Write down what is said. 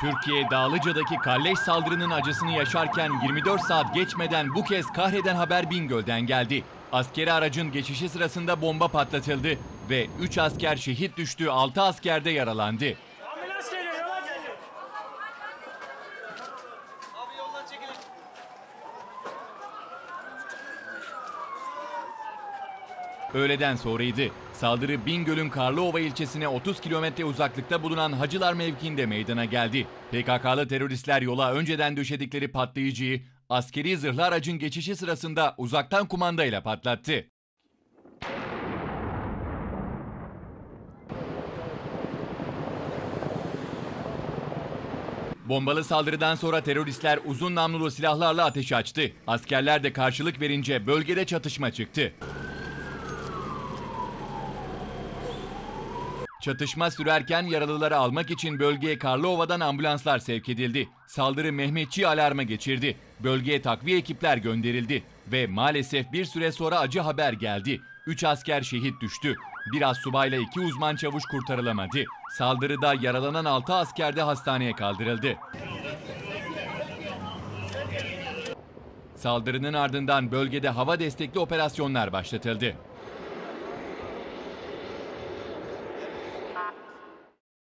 Türkiye Dağlıca'daki kalleş saldırının acısını yaşarken 24 saat geçmeden bu kez kahreden haber Bingöl'den geldi. Askeri aracın geçişi sırasında bomba patlatıldı ve 3 asker şehit düştü, 6 asker de yaralandı. Öğleden sonraydı. Saldırı Bingöl'ün Karlıova ilçesine 30 kilometre uzaklıkta bulunan Hacılar mevkiinde meydana geldi. PKK'lı teröristler yola önceden döşedikleri patlayıcıyı askeri zırhlı aracın geçişi sırasında uzaktan kumandayla patlattı. Bombalı saldırıdan sonra teröristler uzun namlulu silahlarla ateş açtı. Askerler de karşılık verince bölgede çatışma çıktı. Çatışma sürerken yaralıları almak için bölgeye Karlıova'dan ambulanslar sevk edildi. Saldırı Mehmetçi alarma geçirdi. Bölgeye takviye ekipler gönderildi. Ve maalesef bir süre sonra acı haber geldi. 3 asker şehit düştü. Bir subayla iki uzman çavuş kurtarılamadı. Saldırıda yaralanan 6 asker de hastaneye kaldırıldı. Saldırının ardından bölgede hava destekli operasyonlar başlatıldı.